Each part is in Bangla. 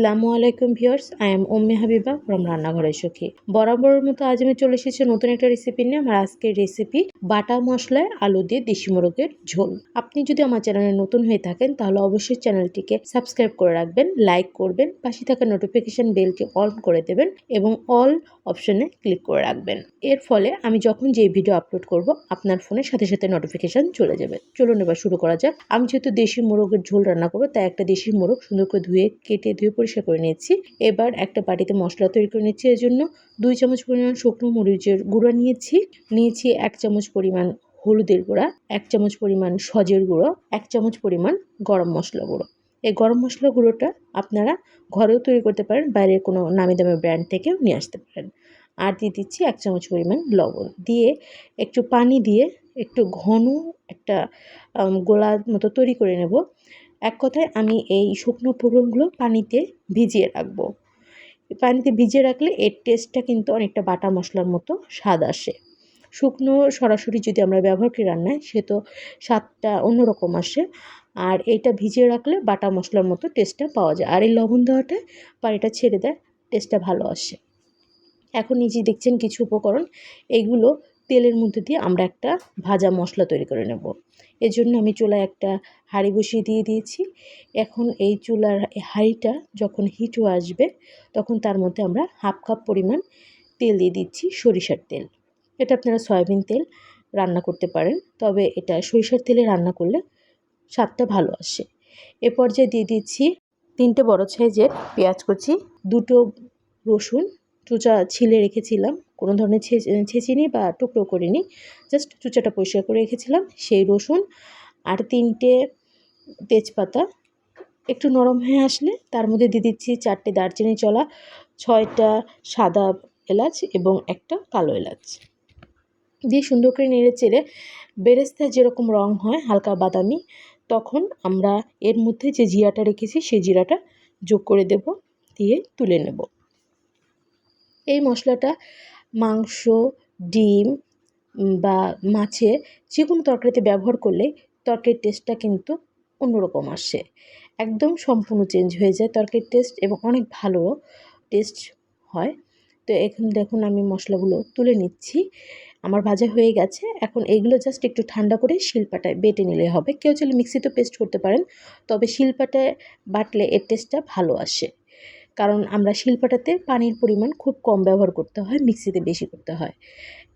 আসসালামু আলাইকুম viewers I am Umme Habiba from রান্নাঘরের সখী। বরাবরের মতো আজ আমি চলে এসেছি নতুন একটা রেসিপি নিয়ে। আমার আজকের রেসিপি বাটা মশলায় আলু দিয়ে দেশি মোরগের ঝোল। আপনি যদি আমার চ্যানেলে নতুন হয়ে থাকেন, তাহলে অবশ্যই চ্যানেলটিকে সাবস্ক্রাইব করে রাখবেন লাইক করবেন, পাশে থাকা নোটিফিকেশন বেলটি অন করে দেবেন এবং অল অপশনে ক্লিক করে রাখবেন। এর ফলে আমি যখন যে ভিডিও আপলোড করব, আপনার ফোনের সাথে সাথে নোটিফিকেশন চলে যাবে। চলুন এবার শুরু করা যাক। আমি যেহেতু দেশি মোরগের ঝোল রান্না করব, তাই একটা দেশি মোরগ সুন্দর করে ধুয়ে, কেটে ধুয়ে পরিষ্কার করে নিয়েছি। এবার একটা বাটিতে মশলা তৈরি করে নিচ্ছি এর জন্য দুই চামচ পরিমাণ শুকনো মরিচের গুঁড়া নিয়েছি। নিয়েছি এক চামচ পরিমাণ হলুদের গুঁড়া, এক চামচ পরিমাণ সজের গুঁড়ো, এক চামচ পরিমাণ গরম মশলা গুঁড়ো। এই গরম মশলা গুঁড়োটা আপনারা ঘরেও তৈরি করতে পারেন, বাইরের কোনো নামি দামি ব্র্যান্ড থেকেও নিয়ে আসতে পারেন। আর দিয়ে দিচ্ছি এক চামচ পরিমাণ লবণ। দিয়ে একটু পানি দিয়ে একটু ঘন একটা গোলার মতো তৈরি করে নেব। এক কথায় আমি এই শুকনো ফোড়নগুলো পানিতে ভিজিয়ে রাখব। পানিতে ভিজিয়ে রাখলে এর টেস্টটা কিন্তু অনেকটা বাটা মশলার মতো স্বাদ আসে। শুকনো সরাসরি যদি আমরা ব্যবহার করি রান্নায়, সে তো স্বাদটা অন্যরকম আসে। আর এটা ভিজিয়ে রাখলে বাটা মশলার মতো টেস্টটা পাওয়া যায়। আর এই লবণ দেওয়াটা পানিটা ছেড়ে দেয় টেস্টটা ভালো আসে। এখন নিজে দেখছেন কিছু উপকরণ এইগুলো তেলের মধ্যে দিয়ে আমরা একটা ভাজা মশলা তৈরি করে নেব। এর জন্য আমি চুলায় একটা হাঁড়ি বসিয়ে দিয়ে দিয়েছি। এখন এই চুলার হাঁড়িটা যখন হিট হয়ে আসবে, তখন তার মধ্যে আমরা হাফ কাপ পরিমাণ তেল দিয়ে দিচ্ছি, সরিষার তেল। এটা আপনারা সয়াবিন তেল রান্না করতে পারেন, তবে এটা সরিষার তেলে রান্না করলে স্বাদটা ভালো আসে। এ পর্যায়ে দিয়ে দিচ্ছি তিনটে বড় সাইজের পেঁয়াজ কুচি, দুটো রসুন চুচা ছিলে রেখেছিলাম। কোনো ধরনের ছেঁচিনি বা টুকরো করিনি। জাস্ট চুচাটা পরিষ্কার করে রেখেছিলাম। সেই রসুন আর তিনটে তেজপাতা। একটু নরম হয়ে আসলে তার মধ্যে দিয়ে দিচ্ছি চারটে দারচিনি চলা, ছয়টা সাদা এলাচ এবং একটা কালো এলাচ। দিয়ে সুন্দর করে নেড়ে চেড়ে বেরেস্তা যেরকম রং হয় হালকা বাদামি, তখন আমরা এর মধ্যে যে জিরাটা রেখেছি সেই জিরাটা যোগ করে দেব, দিয়ে তুলে নেব। এই মশলাটা মাংস, ডিম বা মাছে যে কোনো তরকারিতে ব্যবহার করলে তরকারির টেস্টটা কিন্তু অন্যরকম আসে। একদম সম্পূর্ণ চেঞ্জ হয়ে যায় তরকারির টেস্ট এবং অনেক ভালো টেস্ট হয়। তো এখন দেখুন আমি মশলাগুলো তুলে নিচ্ছি। আমার ভাজা হয়ে গেছে। এখন এইগুলো জাস্ট একটু ঠান্ডা করে শিলপাটায় বেটে নিলে হবে। কেউ চাইলে মিক্সিতে পেস্ট করতে পারেন। তবে শিলপাটায় বাটলে এর টেস্টটা ভালো আসে। কারণ আমরা শিলপাটাতে পানির পরিমাণ খুব কম ব্যবহার করতে হয়, মিক্সিতে বেশি করতে হয়।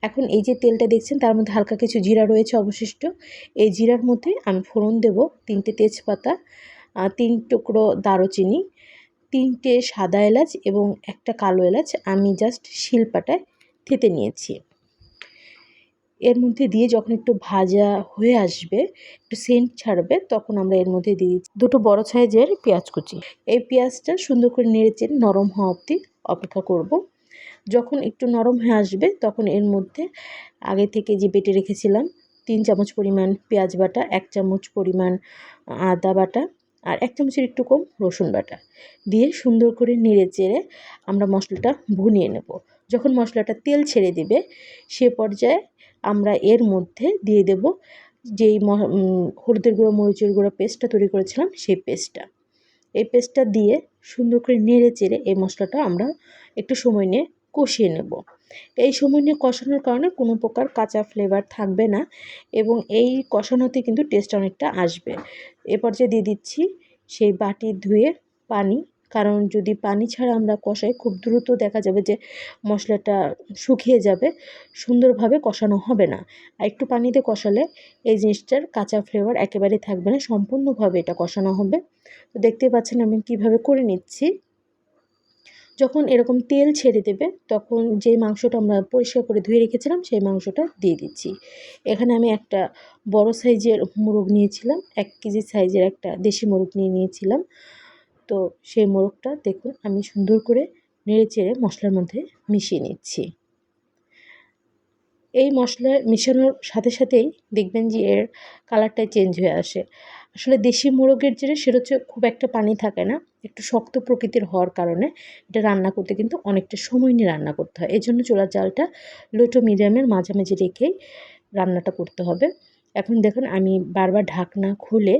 এখন এই যে তেলটা দেখছেন, তার মধ্যে হালকা কিছু জিরা রয়েছে অবশিষ্ট। এই জিরার মধ্যে আমি ফোড়ন দেব তিনটে তেজপাতা তিন টুকরো দারুচিনি, তিনটে সাদা এলাচ এবং একটা কালো এলাচ আমি জাস্ট শিল্পাটায় থেতে নিয়েছি। এর মধ্যে দিয়ে যখন একটু ভাজা হয়ে আসবে, একটু সেন্ট ছাড়বে, তখন আমরা এর মধ্যে দিয়ে দিচ্ছি দুটো বড় সাইজের পেঁয়াজ কুচি। এই পেঁয়াজটা সুন্দর করে নেড়েচে নরম হওয়া অবধি অপেক্ষা করব। যখন একটু নরম হয়ে আসবে, তখন এর মধ্যে আগে থেকে যে বেটে রেখেছিলাম, তিন চামচ পরিমাণ পেঁয়াজ বাটা, এক চামচ পরিমাণ আদা বাটা আর এক চামচের একটু কম রসুন বাটা দিয়ে সুন্দর করে নেড়ে চেড়ে আমরা মশলাটা ভুনিয়ে নেব। যখন মশলাটা তেল ছেড়ে দিবে, সে পর্যায়ে আমরা এর মধ্যে দিয়ে দেব যেই হলুদের গুঁড়ো, মরিচের গুঁড়ো পেস্টটা তৈরি করেছিলাম সেই পেস্টটা এই পেস্টটা দিয়ে সুন্দর করে নেড়ে চেড়ে এই মশলাটা আমরা একটু সময় নিয়ে কষিয়ে নেব। এই সময় নিয়ে কষানোর কারণে কোনো প্রকার কাঁচা ফ্লেভার থাকবে না এবং এই কষানোতে কিন্তু টেস্ট অনেকটা আসবে। এ পর্যায়ে দিয়ে দিচ্ছি সেই বাটি ধুয়ে পানি কারণ যদি পানি ছাড়া আমরা কষাই, খুব দ্রুত দেখা যাবে যে মশলাটা শুকিয়ে যাবে, সুন্দরভাবে কষানো হবে না। আর একটু পানিতে কষালে এই জিনিসটার কাঁচা ফ্লেভার একেবারেই থাকবে না, সম্পূর্ণভাবে এটা কষানো হবে। তো দেখতে পাচ্ছেন আমি কীভাবে করে নিচ্ছি। যখন এরকম তেল ছেড়ে দেবে, তখন যে মাংসটা আমরা পরিষ্কার করে ধুয়ে রেখেছিলাম, সেই মাংসটা দিয়ে দিচ্ছি। এখানে আমি একটা বড় সাইজের মোরগ নিয়েছিলাম, এক কেজি সাইজের একটা দেশি মোরগ নিয়ে নিয়েছিলাম। তো সেই মোরগটা দেখুন, আমি সুন্দর করে নেড়ে চেড়ে মশলার মধ্যে মিশিয়ে নিচ্ছি। এই মশলা মেশানোর সাথে সাথেই দেখবেন যে এর কালারটাই চেঞ্জ হয়ে আসে। আসলে দেশি মোরগের যেটা সেটা হচ্ছে খুব একটা পানি থাকে না, একটু শক্ত প্রকৃতির হওয়ার কারণে এটা রান্না করতে কিন্তু অনেকটা সময় নিয়ে রান্না করতে হয়। এই জন্য চোলার জালটা লোটো মিডিয়ামের মাঝামাঝি রেখেই রান্নাটা করতে হবে। এখন দেখুন, আমি বারবার ঢাকনা খুলে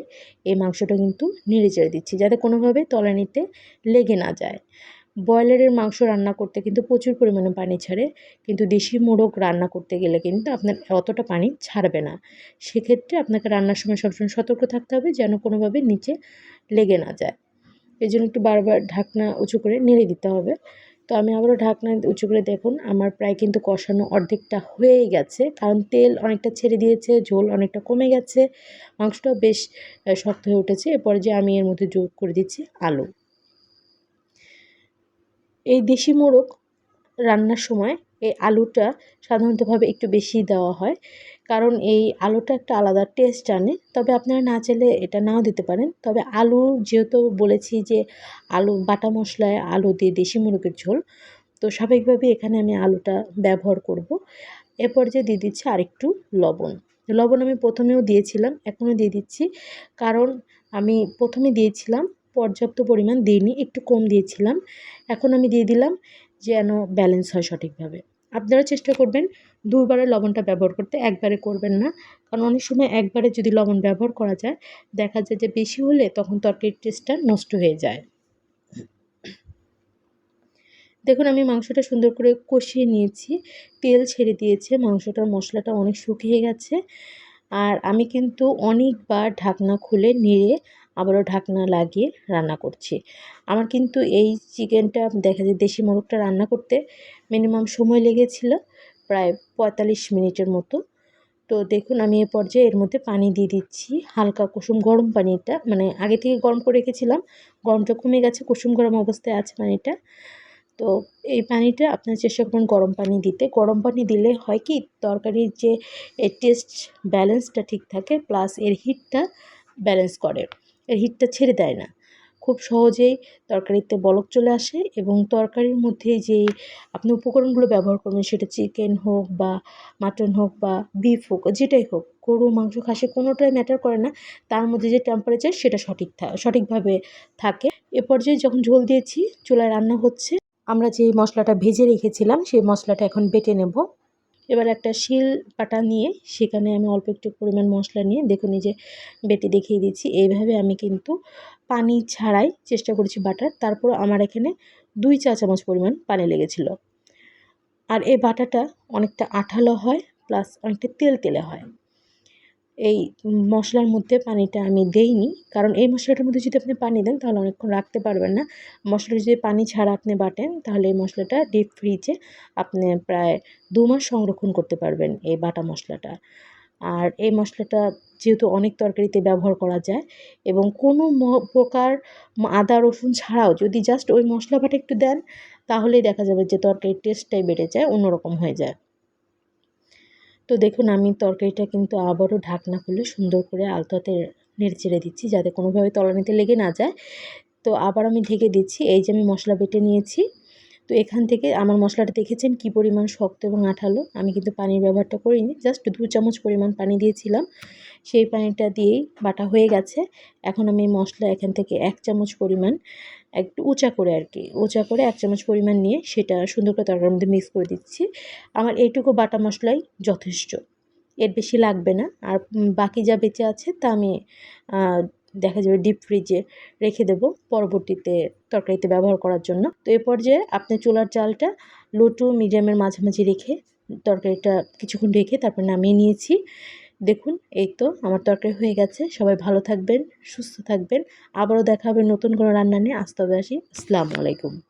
এই মাংসটা কিন্তু নেড়ে চেড়ে দিচ্ছি, যাতে কোনোভাবে তলানিতে লেগে না যায়। ব্রয়লারের মাংস রান্না করতে কিন্তু প্রচুর পরিমাণে পানি ছাড়ে, কিন্তু দেশি মোরগ রান্না করতে গেলে কিন্তু আপনার অতটা পানি ছাড়বে না। সেক্ষেত্রে আপনাকে রান্নার সময় সবসময় সতর্ক থাকতে হবে, যেন কোনোভাবে নিচে লেগে না যায়। এই জন্য একটু বারবার ঢাকনা উঁচু করে নেড়ে দিতে হবে। তো আমি আবারও ঢাকনা উঁচু করে দেখুন, আমার প্রায় কিন্তু কষানো অর্ধেকটা হয়েই গেছে। কারণ তেল অনেকটা ছেড়ে দিয়েছে, ঝোল অনেকটা কমে গেছে মাংসটাও বেশ শক্ত হয়ে উঠেছে। এরপরে যে আমি এর মধ্যে যোগ করে দিচ্ছি আলু। এই দেশি মোরগ রান্নার সময় এই আলুটা সাধারণতভাবে একটু বেশি দেওয়া হয়। কারণ এই আলুটা একটা আলাদা টেস্ট আনে। তবে আপনারা না চাইলে এটা নাও দিতে পারেন। তবে আলু যেহেতু বলেছি যে আলু, বাটা মশলায় আলু দিয়ে দেশি মুরগের ঝোল, তো স্বাভাবিকভাবে এখানে আমি আলুটা ব্যবহার করব। এরপর যে দিয়ে দিচ্ছি আরেকটু লবণ। লবণ আমি প্রথমেও দিয়েছিলাম, এখনও দিয়ে দিচ্ছি। কারণ আমি প্রথমে দিয়েছিলাম, পর্যাপ্ত পরিমাণ দিইনি, একটু কম দিয়েছিলাম। এখন আমি দিয়ে দিলাম যেন ব্যালেন্স হয় সঠিকভাবে। আপনারা চেষ্টা করবেন দুবারে লবণটা ব্যবহার করতে একবারে করবেন না। কারণ অনেক সময় একবারে যদি লবণ ব্যবহার করা যায়, দেখা যায় যে বেশি হলে তখন তরকারির টেস্টটা নষ্ট হয়ে যায়। দেখুন, আমি মাংসটা সুন্দর করে কষিয়ে নিয়েছি। তেল ছেড়ে দিয়েছে, মাংসটার মশলাটা অনেক শুকিয়ে গেছে। আর আমি কিন্তু অনেকবার ঢাকনা খুলে নেড়ে আবারও ঢাকনা লাগিয়ে রান্না করছি। আমার কিন্তু এই চিকেনটা দেখা যায় দেশি মোরগটা রান্না করতে মিনিমাম সময় লেগেছিল। প্রায় পঁয়তাল্লিশ মিনিটের মতো। তো দেখুন, আমি এ পর্যায়ে এর মধ্যে পানি দিয়ে দিচ্ছি। হালকা কুসুম গরম পানিটা মানে আগে থেকে গরম করে রেখেছিলাম। গরমটা কমে গেছে, কুসুম গরম অবস্থায় আছে পানিটা। তো এই পানিটা আপনার চেষ্টা করবেন গরম পানি দিতে। গরম পানি দিলে হয় কি, তরকারির যে টেস্ট ব্যালেন্সটা ঠিক থাকে, প্লাস এর হিটটা ব্যালেন্স করে। এর হিটটা ছেড়ে দেয় না। খুব সহজেই তরকারিতে বলক চলে আসে এবং তরকারির মধ্যে যেই আপনি উপকরণগুলো ব্যবহার করবেন সেটা চিকেন হোক বা মাটন হোক বা বিফ হোক, যেটাই হোক, গরু, মাংস, খাসি কোনোটাই ম্যাটার করে না। তার মধ্যে যে টেম্পারেচার সেটা সঠিক সঠিকভাবে থাকে। এ পর্যায়ে যখন ঝোল দিয়েছি, চুলায় রান্না হচ্ছে, আমরা যে মশলাটা ভেজে রেখেছিলাম, সেই মশলাটা এখন বেটে নেব। এবার একটা শিল পাটা নিয়ে সেখানে আমি অল্প একটু পরিমাণ মশলা নিয়ে দেখুন এই যে বেটে দেখিয়ে দিচ্ছি। এইভাবে আমি কিন্তু পানি ছাড়াই চেষ্টা করেছি বাটার। তারপর আমার এখানে দুই চা চামচ পরিমাণ পানি লেগেছিল। আর এই বাটাটা অনেকটা আঠালো হয়, প্লাস অনেকটা তেল তেলে হয়। এই মশলার মধ্যে পানিটা আমি দেইনি, কারণ এই মশলাটার মধ্যে যদি আপনি পানি দেন, তাহলে অনেকক্ষণ রাখতে পারবেন না। মশলাটা যদি পানি ছাড়া আপনি বাটেন, তাহলে এই মশলাটা ডিপ ফ্রিজে আপনি প্রায় দু মাস সংরক্ষণ করতে পারবেন এই বাটা মশলাটা। আর এই মশলাটা যেহেতু অনেক তরকারিতে ব্যবহার করা যায় এবং কোনো প্রকার আদা, রসুন ছাড়াও যদি জাস্ট ওই মশলা একটু দেন, তাহলেই দেখা যাবে যে তরকারির টেস্টটাই বেড়ে যায়, অন্যরকম হয়ে যায়। তো দেখুন, আমি তরকারিটা কিন্তু আবারও ঢাকনা খুলে সুন্দর করে আলতাতে নেড়ে চেড়ে দিচ্ছি যাতে কোনোভাবে তলানিতে লেগে না যায়। তো আবার আমি ঢেকে দিচ্ছি, এই যে আমি মশলা বেটে নিয়েছি। তো এখান থেকে আমার মশলাটা দেখেছেন কি পরিমাণ শক্ত এবং আঠালো? আমি কিন্তু পানির ব্যবহারটা করিনি জাস্ট দু চামচ পরিমাণ পানি দিয়েছিলাম। সেই পানিটা দিয়েই বাটা হয়ে গেছে। এখন আমি মশলা এখান থেকে এক চামচ পরিমাণ একটু উঁচা করে আর কি, উঁচা করে এক চামচ পরিমাণ নিয়ে সেটা সুন্দর করে তরকারির মধ্যে মিক্স করে দিচ্ছি। আমার এইটুকু বাটা মশলাই যথেষ্ট, এর বেশি লাগবে না। আর বাকি যা বেঁচে আছে তা আমি দেখা যাবে ডিপ ফ্রিজে রেখে দেব পরবর্তীতে তরকারিতে ব্যবহার করার জন্য। তো এ পর্যায়ে আপনি চুলার চালটা লো টু মিডিয়ামের মাঝামাঝি রেখে তরকারিটা কিছুক্ষণ রেখে তারপর নামিয়ে নিয়েছি। দেখুন, এই তো আমার তরকারি হয়ে গেছে। সবাই ভালো থাকবেন, সুস্থ থাকবেন। আবারও দেখা হবে নতুন কোনো রান্না নিয়ে। আসতে হবে আসি। আসসালামু আলাইকুম।